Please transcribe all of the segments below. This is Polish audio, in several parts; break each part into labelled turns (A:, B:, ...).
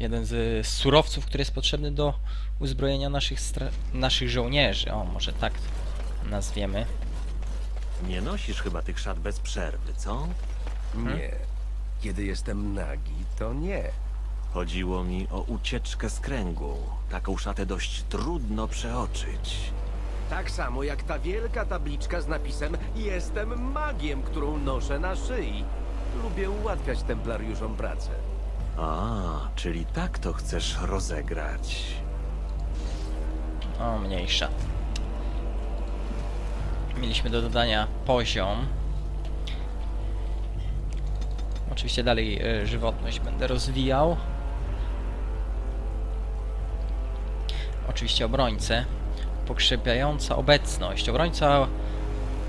A: jeden z surowców, który jest potrzebny do uzbrojenia naszych, naszych żołnierzy. O, może tak nazwiemy.
B: Nie nosisz chyba tych szat bez przerwy, co?
C: Nie. Kiedy jestem nagi, to nie.
B: Chodziło mi o ucieczkę z kręgu. Taką szatę dość trudno przeoczyć.
C: Tak samo jak ta wielka tabliczka z napisem Jestem magiem, którą noszę na szyi. Lubię ułatwiać templariuszom pracę.
B: A, czyli tak to chcesz rozegrać.
A: O, mniejsza. Mieliśmy do dodania poziom. Oczywiście dalej e, żywotność będę rozwijał. Oczywiście obrońcę. Pokrzepiająca obecność. Obrońca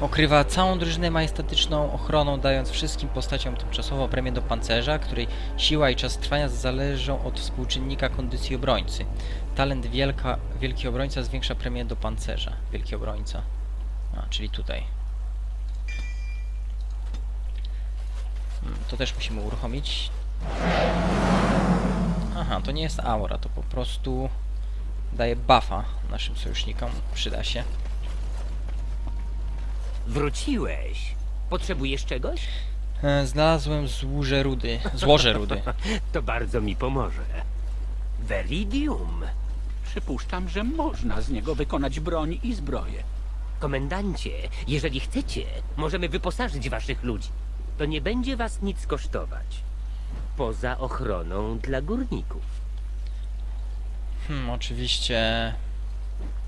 A: okrywa całą drużynę majestatyczną ochroną, dając wszystkim postaciom tymczasowo premię do pancerza, której siła i czas trwania zależą od współczynnika kondycji obrońcy. Talent wielka, wielki obrońca zwiększa premię do pancerza. Wielki obrońca. A, czyli tutaj. Hmm, to też musimy uruchomić. Aha, to nie jest aura, to po prostu daje buffa naszym sojusznikom. Przyda się.
D: Wróciłeś. Potrzebujesz czegoś?
A: E, Znalazłem złoże rudy. Złoże rudy.
D: To bardzo mi pomoże. Veridium.
E: Przypuszczam, że można z niego wykonać broń i zbroję.
D: Komendancie, jeżeli chcecie, możemy wyposażyć waszych ludzi. To nie będzie was nic kosztować. Poza ochroną dla górników.
A: Hmm, oczywiście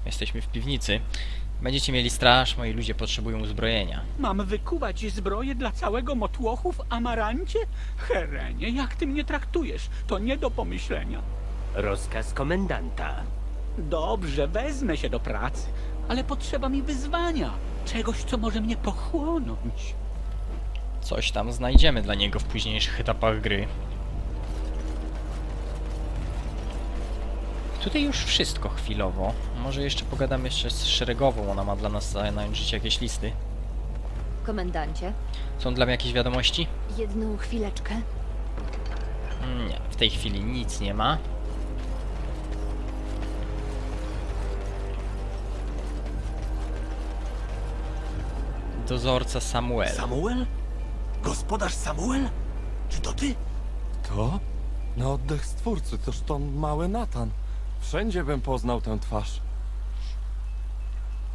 A: jesteśmy w piwnicy. Będziecie mieli straż, moi ludzie potrzebują uzbrojenia.
E: Mam wykuwać zbroję dla całego motłochu w Amarancie? Herenie, jak ty mnie traktujesz? To nie do pomyślenia.
D: Rozkaz komendanta.
E: Dobrze, wezmę się do pracy, ale potrzeba mi wyzwania. Czegoś, co może mnie pochłonąć.
A: Coś tam znajdziemy dla niego w późniejszych etapach gry. Tutaj już wszystko chwilowo. Może jeszcze pogadam jeszcze z szeregową, ona ma dla nas zająć życie jakieś listy.
F: Komendancie,
A: Są dla mnie jakieś wiadomości?
F: jedną chwileczkę.
A: Mm, Nie, w tej chwili nic nie ma. Dozorca Samuel.
B: Samuel? Gospodarz Samuel? Czy to ty?
G: To? Na oddech stwórcy, toż to mały Natan. Wszędzie bym poznał tę twarz.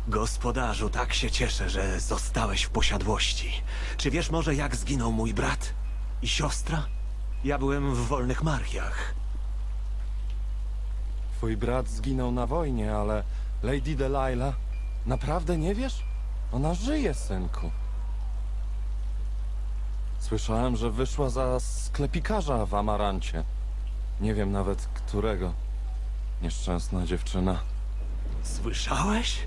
B: Gospodarzu, tak się cieszę, że zostałeś w posiadłości. Czy wiesz może, jak zginął mój brat i siostra? Ja byłem w wolnych marchiach.
G: Twój brat zginął na wojnie, ale Lady Delilah... Naprawdę nie wiesz? Ona żyje, synku. Słyszałem, że wyszła za sklepikarza w Amarancie. Nie wiem nawet którego. Nieszczęsna dziewczyna.
B: Słyszałeś?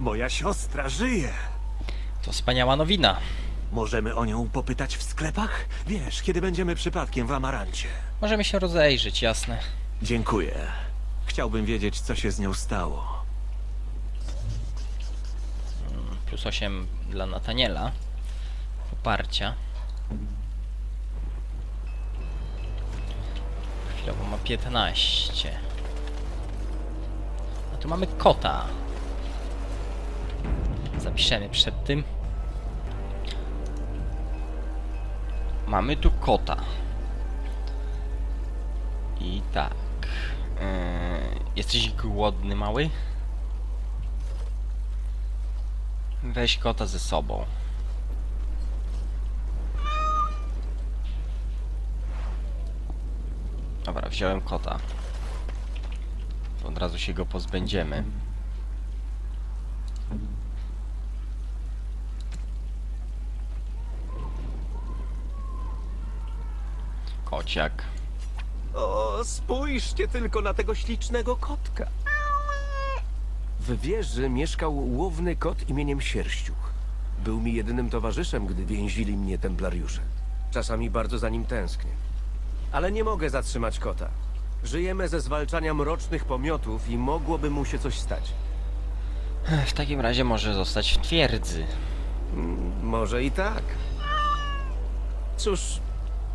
B: Moja siostra żyje.
A: To wspaniała nowina.
B: Możemy o nią popytać w sklepach? Wiesz, kiedy będziemy przypadkiem w Amarancie.
A: Możemy się rozejrzeć, jasne.
B: Dziękuję. Chciałbym wiedzieć, co się z nią stało.
A: Plus 8 dla Nataniela. Poparcia. Chwilowo ma 15. Tu mamy kota. Zapiszemy przed tym. Mamy tu kota. I tak. Yy, jesteś głodny, mały? Weź kota ze sobą. Dobra, wziąłem kota. To od razu się go pozbędziemy. Kociak.
C: O, spójrzcie tylko na tego ślicznego kotka. W wieży mieszkał łowny kot imieniem Sierściuch. Był mi jedynym towarzyszem, gdy więzili mnie templariusze. Czasami bardzo za nim tęsknię. Ale nie mogę zatrzymać kota. Żyjemy ze zwalczania mrocznych pomiotów i mogłoby mu się coś stać.
A: W takim razie może zostać w twierdzy.
C: Mm, Może i tak. Cóż,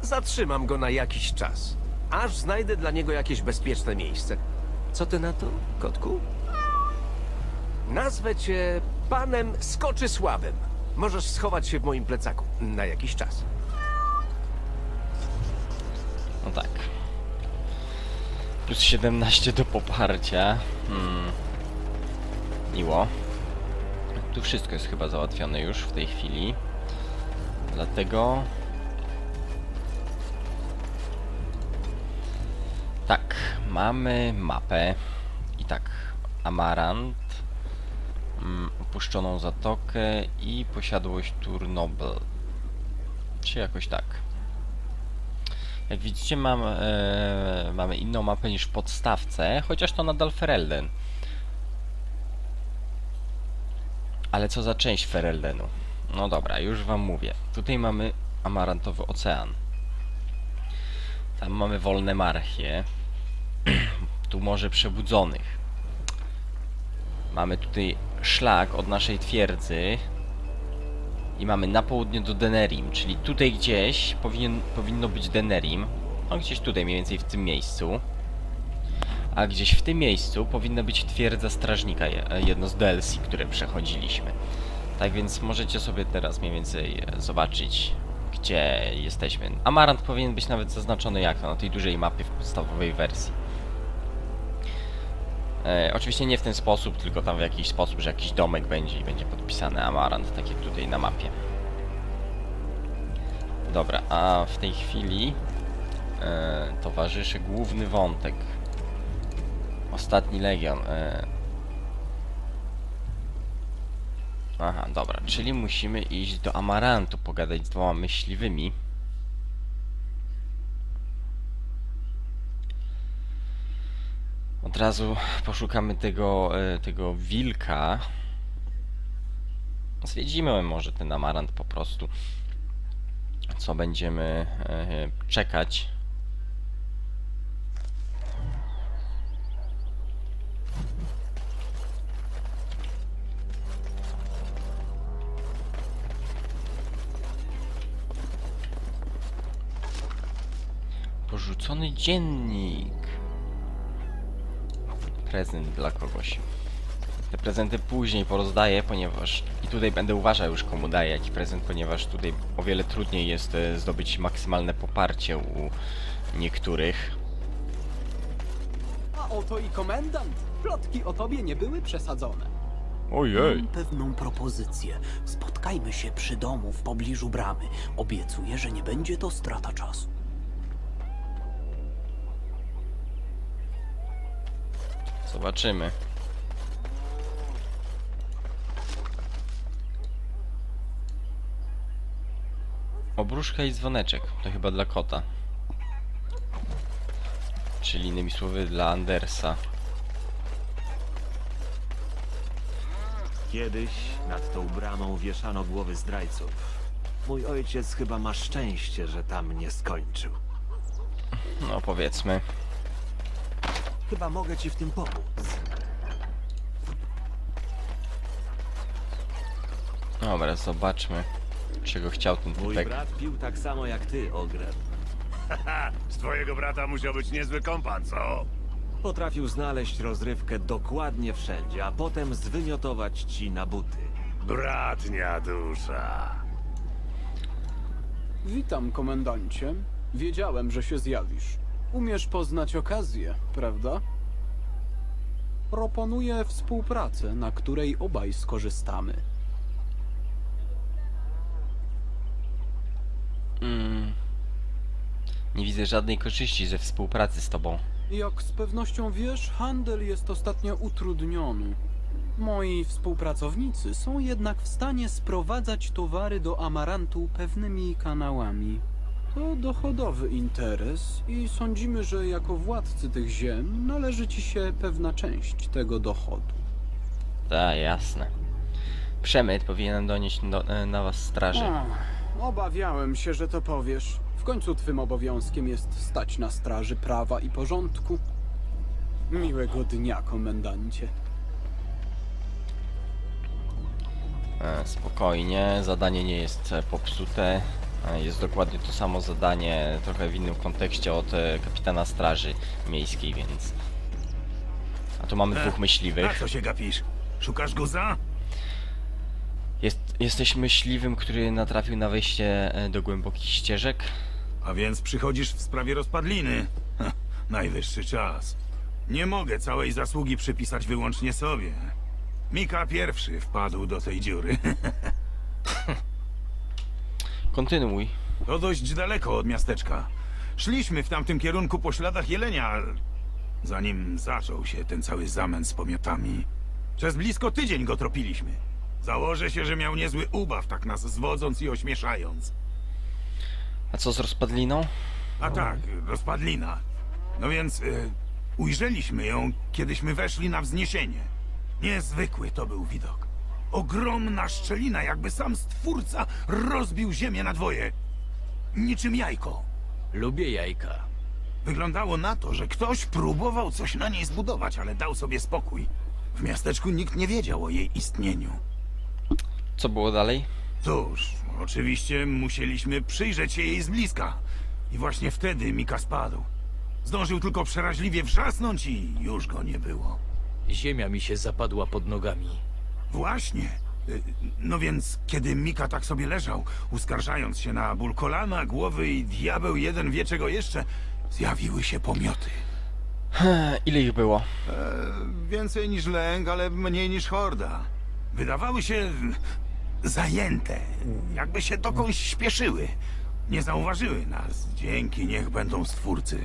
C: zatrzymam go na jakiś czas. aż znajdę dla niego jakieś bezpieczne miejsce. Co ty na to, kotku? Nazwę cię panem Skoczysławem. Możesz schować się w moim plecaku na jakiś czas.
A: No tak. Plus 17 do poparcia. Hmm. Miło. Tu wszystko jest chyba załatwione już w tej chwili. Dlatego... Tak, mamy mapę. I tak, Amarant, mm, opuszczoną zatokę i posiadłość Turnobel. Czy jakoś tak. Jak widzicie, mam, e, mamy inną mapę niż w podstawce, chociaż to nadal Ferelden. Ale co za część Fereldenu? No dobra, już wam mówię. Tutaj mamy Amarantowy Ocean. Tam mamy wolne marchie. tu Morze Przebudzonych. Mamy tutaj szlak od naszej twierdzy. I mamy na południe do Denerim, czyli tutaj gdzieś powinien, powinno być Denerim. No gdzieś tutaj mniej więcej w tym miejscu. A gdzieś w tym miejscu powinna być twierdza strażnika, je- jedno z DLC, które przechodziliśmy. Tak więc możecie sobie teraz mniej więcej e, zobaczyć, gdzie jesteśmy. Amarant powinien być nawet zaznaczony jak to na tej dużej mapie w podstawowej wersji. E, oczywiście nie w ten sposób, tylko tam w jakiś sposób, że jakiś domek będzie i będzie podpisany Amarant, tak jak tutaj na mapie. Dobra, a w tej chwili e, towarzyszy główny wątek. Ostatni Legion. E. Aha, dobra, czyli musimy iść do Amarantu, pogadać z dwoma myśliwymi. Od razu poszukamy tego, e, tego wilka. Zwiedzimy może ten amarant po prostu. Co będziemy e, czekać. Porzucony dziennik. Prezent dla kogoś. Te prezenty później porozdaję, ponieważ i tutaj będę uważał już komu daję jaki prezent, ponieważ tutaj o wiele trudniej jest e, zdobyć maksymalne poparcie u niektórych.
H: A oto i komendant. Plotki o tobie nie były przesadzone.
A: Ojej.
H: Mam pewną propozycję. Spotkajmy się przy domu w pobliżu bramy. Obiecuję, że nie będzie to strata czasu.
A: Zobaczymy. Obruszka i dzwoneczek. To chyba dla kota. Czyli innymi słowy dla Andersa.
B: Kiedyś nad tą bramą wieszano głowy zdrajców. Mój ojciec chyba ma szczęście, że tam nie skończył.
A: No powiedzmy.
B: Chyba mogę ci w tym pomóc.
A: Dobra, zobaczmy. Czego chciał ten
B: Mój
A: typek.
B: brat pił tak samo jak ty, Ogre.
I: Z twojego brata musiał być niezły kompan, co?
B: Potrafił znaleźć rozrywkę dokładnie wszędzie, a potem zwymiotować ci na buty.
I: Bratnia dusza.
H: Witam, komendancie. Wiedziałem, że się zjawisz. Umiesz poznać okazję, prawda? Proponuję współpracę, na której obaj skorzystamy.
A: Mm. Nie widzę żadnej korzyści ze współpracy z tobą.
H: Jak z pewnością wiesz, handel jest ostatnio utrudniony. Moi współpracownicy są jednak w stanie sprowadzać towary do Amarantu pewnymi kanałami. To dochodowy interes i sądzimy, że jako władcy tych ziem należy ci się pewna część tego dochodu.
A: Tak, jasne. Przemyt powinienem donieść do, e, na was straży.
H: Ach, obawiałem się, że to powiesz. W końcu twym obowiązkiem jest stać na straży prawa i porządku. Miłego dnia, komendancie.
A: E, spokojnie, zadanie nie jest e, popsute. E, Jest dokładnie to samo zadanie, trochę w innym kontekście od e, kapitana straży miejskiej, więc... A tu mamy dwóch
I: Na
A: myśliwych.
I: co się gapisz? Szukasz guza?
A: Jest, jesteś myśliwym, który natrafił na wejście e, do głębokich ścieżek.
I: A więc przychodzisz w sprawie rozpadliny. Ha, najwyższy czas. Nie mogę całej zasługi przypisać wyłącznie sobie. Mika pierwszy wpadł do tej dziury.
A: Kontynuuj.
I: To dość daleko od miasteczka. Szliśmy w tamtym kierunku po śladach jelenia, zanim zaczął się ten cały zamęt z pomiotami. Przez blisko tydzień go tropiliśmy. Założę się, że miał niezły ubaw, tak nas zwodząc i ośmieszając.
A: A co z rozpadliną?
I: A tak, rozpadlina. No więc y, ujrzeliśmy ją, kiedyśmy weszli na wzniesienie. Niezwykły to był widok. Ogromna szczelina, jakby sam stwórca rozbił ziemię na dwoje. Niczym jajko.
E: Lubię jajka.
I: Wyglądało na to, że ktoś próbował coś na niej zbudować, ale dał sobie spokój. W miasteczku nikt nie wiedział o jej istnieniu.
A: Co było dalej?
I: Cóż, oczywiście musieliśmy przyjrzeć się jej z bliska. I właśnie wtedy Mika spadł. Zdążył tylko przeraźliwie wrzasnąć i już go nie było.
E: Ziemia mi się zapadła pod nogami.
I: Właśnie. Y, No więc, kiedy Mika tak sobie leżał, uskarżając się na ból kolana, głowy i diabeł jeden wie czego jeszcze, zjawiły się pomioty.
A: Ile ich było?
I: E, więcej niż lęk, ale mniej niż horda. Wydawały się zajęte, jakby się dokądś śpieszyły. Nie zauważyły nas. Dzięki, niech będą stwórcy.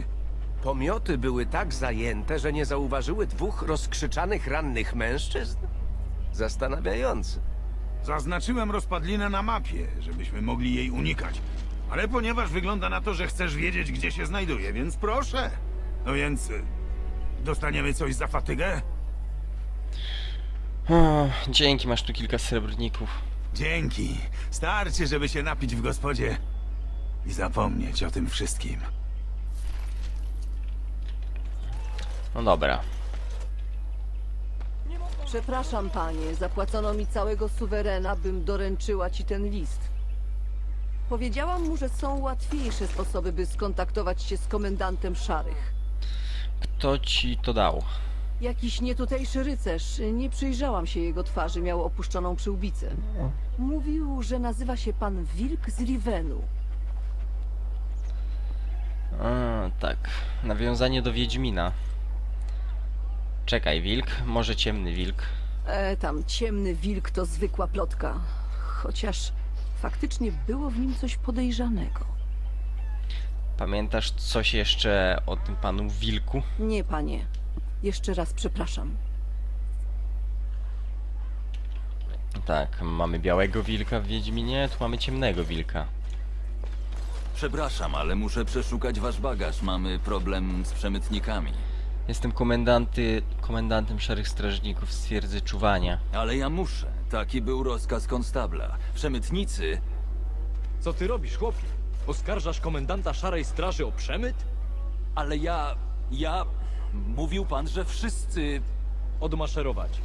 C: Pomioty były tak zajęte, że nie zauważyły dwóch rozkrzyczanych rannych mężczyzn? Zastanawiające.
I: Zaznaczyłem rozpadlinę na mapie, żebyśmy mogli jej unikać. Ale ponieważ wygląda na to, że chcesz wiedzieć, gdzie się znajduje, więc proszę. No więc... y, Dostaniemy coś za fatygę?
A: O, dzięki, masz tu kilka srebrników.
I: Dzięki. Starczy, żeby się napić w gospodzie i zapomnieć o tym wszystkim.
A: No dobra.
J: Przepraszam, panie, zapłacono mi całego suwerena, bym doręczyła ci ten list. Powiedziałam mu, że są łatwiejsze sposoby, by skontaktować się z komendantem szarych.
A: Kto ci to dał?
J: Jakiś nietutejszy rycerz, nie przyjrzałam się jego twarzy, miał opuszczoną przyłbicę. Mówił, że nazywa się pan Wilk z Rivenu.
A: A, tak. Nawiązanie do Wiedźmina. Czekaj, wilk? Może ciemny wilk?
J: E, tam ciemny wilk to zwykła plotka. Chociaż faktycznie było w nim coś podejrzanego.
A: Pamiętasz coś jeszcze o tym panu wilku?
J: Nie, panie. Jeszcze raz przepraszam.
A: Tak, mamy białego wilka w Wiedźminie, tu mamy ciemnego wilka.
K: Przepraszam, ale muszę przeszukać wasz bagaż. Mamy problem z przemytnikami.
A: Jestem komendanty, komendantem Szarych Strażników z twierdzy czuwania.
K: Ale ja muszę. Taki był rozkaz konstabla. Przemytnicy...
E: Co ty robisz, chłopie? Oskarżasz komendanta Szarej Straży o przemyt?
K: Ale ja... ja... Mówił pan, że wszyscy...
E: Odmaszerować.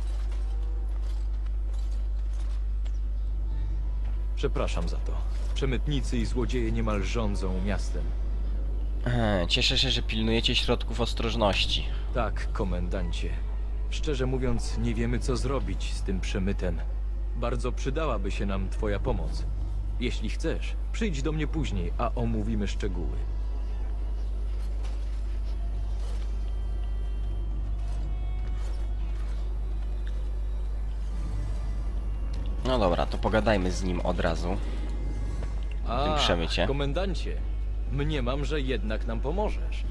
E: Przepraszam za to. Przemytnicy i złodzieje niemal rządzą miastem.
A: Ehe, Cieszę się, że pilnujecie środków ostrożności.
E: Tak, komendancie. Szczerze mówiąc, nie wiemy co zrobić z tym przemytem. Bardzo przydałaby się nam twoja pomoc. Jeśli chcesz, przyjdź do mnie później, a omówimy szczegóły.
A: No dobra, to pogadajmy z nim od razu.
E: A,
A: tym przemycie.
E: komendancie, mniemam, że jednak nam pomożesz.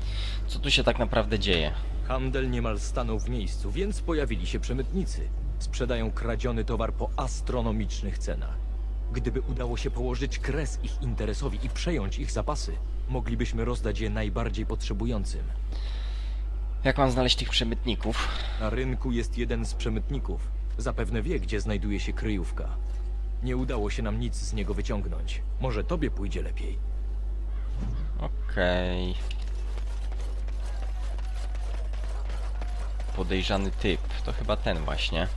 A: Co tu się tak naprawdę dzieje?
E: Handel niemal stanął w miejscu, więc pojawili się przemytnicy. Sprzedają kradziony towar po astronomicznych cenach. Gdyby udało się położyć kres ich interesowi i przejąć ich zapasy, moglibyśmy rozdać je najbardziej potrzebującym.
A: Jak mam znaleźć tych przemytników?
E: Na rynku jest jeden z przemytników. Zapewne wie, gdzie znajduje się kryjówka. Nie udało się nam nic z niego wyciągnąć. Może tobie pójdzie lepiej.
A: Okej. Okay. Podejrzany typ. To chyba ten właśnie.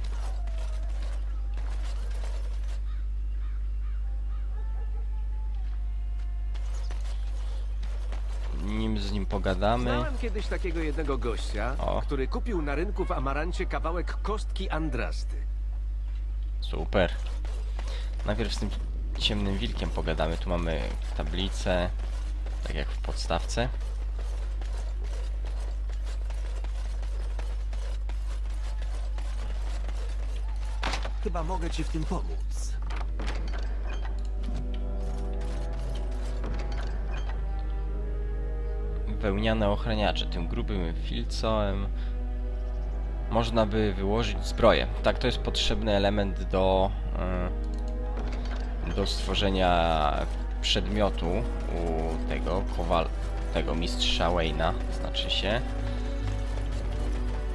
A: Nim z nim pogadamy.
C: Znałem kiedyś takiego jednego gościa,
A: O.
C: który kupił na rynku w Amarancie kawałek kostki andrasty.
A: Super. Najpierw z tym ciemnym wilkiem pogadamy. Tu mamy tablicę tak jak w podstawce.
B: Chyba mogę ci w tym pomóc.
A: Wełniane ochraniacze. Tym grubym filcem można by wyłożyć zbroję. Tak, to jest potrzebny element do, e, do stworzenia przedmiotu u tego kowal, tego mistrza Wayna, znaczy się.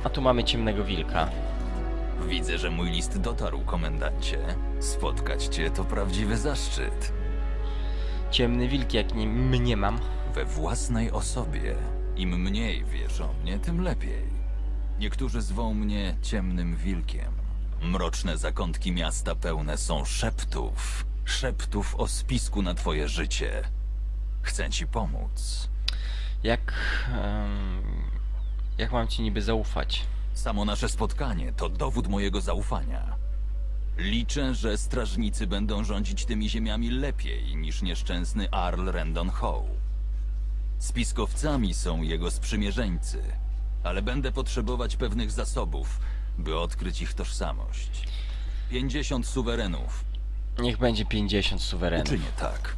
A: A tu mamy ciemnego wilka.
K: Widzę, że mój list dotarł, komendancie. Spotkać cię to prawdziwy zaszczyt.
A: Ciemny wilk, jak nie mnie mam.
K: We własnej osobie. Im mniej wiesz o mnie, tym lepiej. Niektórzy zwą mnie ciemnym wilkiem. Mroczne zakątki miasta pełne są szeptów. Szeptów o spisku na twoje życie. Chcę ci pomóc.
A: Jak. em, jak mam ci niby zaufać?
K: Samo nasze spotkanie to dowód mojego zaufania. Liczę, że strażnicy będą rządzić tymi ziemiami lepiej niż nieszczęsny Arl Rendon Howe. Spiskowcami są jego sprzymierzeńcy, ale będę potrzebować pewnych zasobów, by odkryć ich tożsamość. 50 suwerenów.
A: Niech będzie 50 suwerenów.
K: Uczynię tak.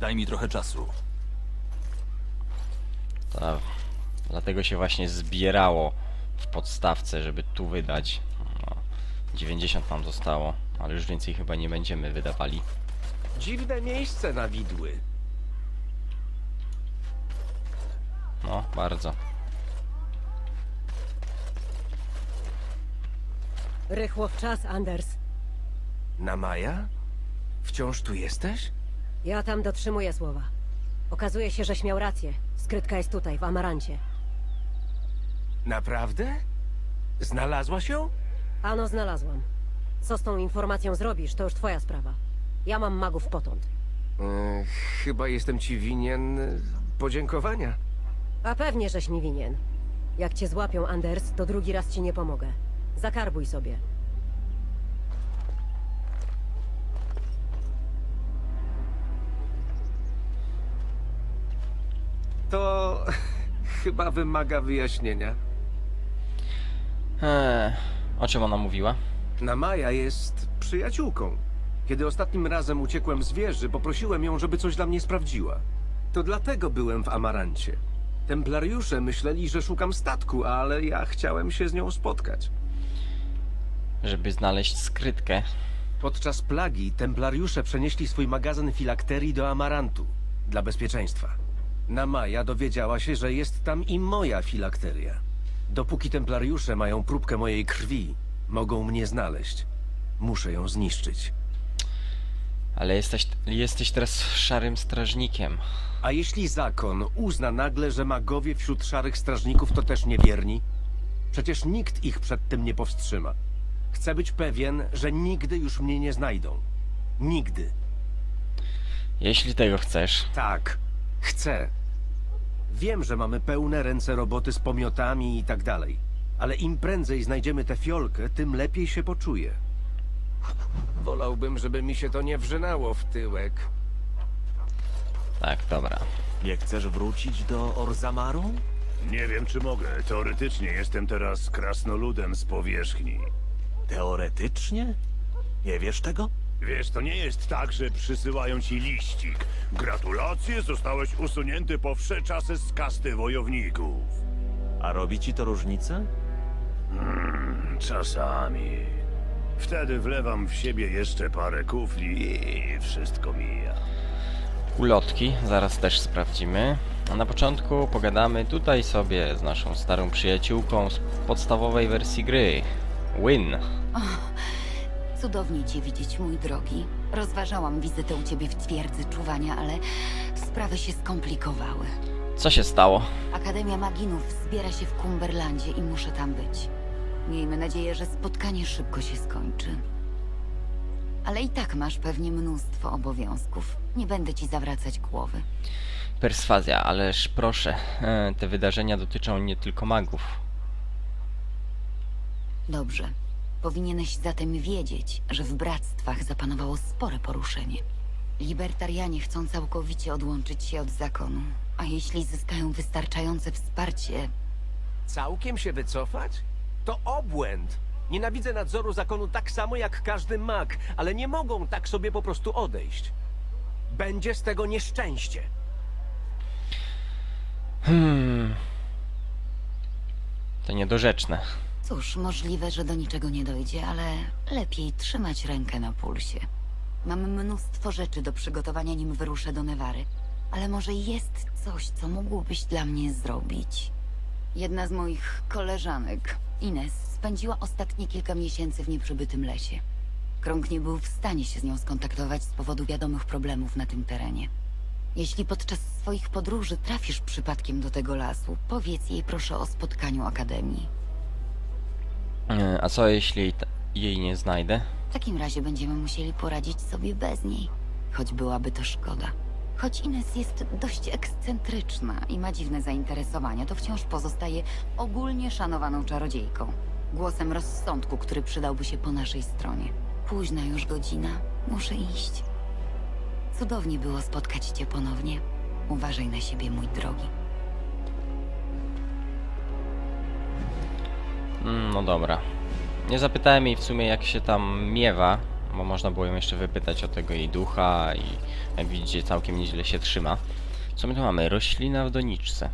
K: Daj mi trochę czasu.
A: To, dlatego się właśnie zbierało w podstawce, żeby tu wydać. No, 90 nam zostało, ale już więcej chyba nie będziemy wydawali.
C: Dziwne miejsce na widły.
A: No, bardzo.
L: Rychło w czas, Anders.
C: Na Maja? Wciąż tu jesteś?
L: Ja tam dotrzymuję słowa. Okazuje się, żeś miał rację. Skrytka jest tutaj, w Amarancie.
C: Naprawdę? Znalazłaś ją?
L: Ano, znalazłam. Co z tą informacją zrobisz, to już twoja sprawa. Ja mam magów potąd.
C: E, chyba jestem ci winien podziękowania.
L: A pewnie, żeś mi winien. Jak cię złapią, Anders, to drugi raz ci nie pomogę. Zakarbuj sobie.
C: To chyba wymaga wyjaśnienia.
A: Eee, o czym ona mówiła?
C: Namaja jest przyjaciółką. Kiedy ostatnim razem uciekłem z wieży, poprosiłem ją, żeby coś dla mnie sprawdziła. To dlatego byłem w Amarancie. Templariusze myśleli, że szukam statku, ale ja chciałem się z nią spotkać.
A: Żeby znaleźć skrytkę.
C: Podczas plagi templariusze przenieśli swój magazyn filakterii do Amarantu dla bezpieczeństwa. Namaja dowiedziała się, że jest tam i moja filakteria. Dopóki templariusze mają próbkę mojej krwi, mogą mnie znaleźć. Muszę ją zniszczyć.
A: Ale jesteś, jesteś teraz szarym strażnikiem.
C: A jeśli zakon uzna nagle, że magowie wśród szarych strażników to też niewierni? Przecież nikt ich przed tym nie powstrzyma. Chcę być pewien, że nigdy już mnie nie znajdą. Nigdy.
A: Jeśli tego chcesz.
C: Tak, chcę. Wiem, że mamy pełne ręce roboty z pomiotami i tak dalej. Ale im prędzej znajdziemy tę fiolkę, tym lepiej się poczuję. Wolałbym, żeby mi się to nie wrzynało w tyłek.
A: Tak, dobra.
B: Nie chcesz wrócić do Orzamaru?
I: Nie wiem, czy mogę. Teoretycznie jestem teraz krasnoludem z powierzchni.
B: Teoretycznie? Nie wiesz tego?
I: Wiesz, to nie jest tak, że przysyłają ci liścik. Gratulacje, zostałeś usunięty po wsze czasy z kasty wojowników.
B: A robi ci to różnicę?
I: Czasami. Wtedy wlewam w siebie jeszcze parę kufli i wszystko mija.
A: Ulotki, zaraz też sprawdzimy. A na początku pogadamy tutaj sobie z naszą starą przyjaciółką z podstawowej wersji gry. Win.
M: Cudownie cię widzieć, mój drogi. Rozważałam wizytę u ciebie w twierdzy czuwania, ale sprawy się skomplikowały.
A: Co się stało?
M: Akademia Maginów zbiera się w Cumberlandzie i muszę tam być. Miejmy nadzieję, że spotkanie szybko się skończy. Ale i tak masz pewnie mnóstwo obowiązków. Nie będę ci zawracać głowy.
A: Perswazja, ależ proszę, e, te wydarzenia dotyczą nie tylko magów.
M: Dobrze. Powinieneś zatem wiedzieć, że w bractwach zapanowało spore poruszenie. Libertarianie chcą całkowicie odłączyć się od zakonu, a jeśli zyskają wystarczające wsparcie,
C: Całkiem się wycofać? To obłęd. Nienawidzę nadzoru zakonu tak samo jak każdy mag, ale nie mogą tak sobie po prostu odejść. Będzie z tego nieszczęście.
A: Hmm. To niedorzeczne.
M: Cóż, możliwe, że do niczego nie dojdzie, ale lepiej trzymać rękę na pulsie. Mam mnóstwo rzeczy do przygotowania, nim wyruszę do Newary, ale może jest coś, co mógłbyś dla mnie zrobić. Jedna z moich koleżanek, Ines, spędziła ostatnie kilka miesięcy w nieprzybytym lesie. Krąg nie był w stanie się z nią skontaktować z powodu wiadomych problemów na tym terenie. Jeśli podczas swoich podróży trafisz przypadkiem do tego lasu, powiedz jej proszę o spotkaniu Akademii.
A: E, A co jeśli jej nie znajdę?
M: W takim razie będziemy musieli poradzić sobie bez niej, choć byłaby to szkoda. Choć Ines jest dość ekscentryczna i ma dziwne zainteresowania, to wciąż pozostaje ogólnie szanowaną czarodziejką. Głosem rozsądku, który przydałby się po naszej stronie. Późna już godzina, muszę iść. Cudownie było spotkać cię ponownie. Uważaj na siebie, mój drogi.
A: Mm, No dobra. Nie zapytałem jej w sumie jak się tam miewa, bo można było ją jeszcze wypytać o tego jej ducha i jak widzicie całkiem nieźle się trzyma. Co my tu mamy? Roślina w doniczce.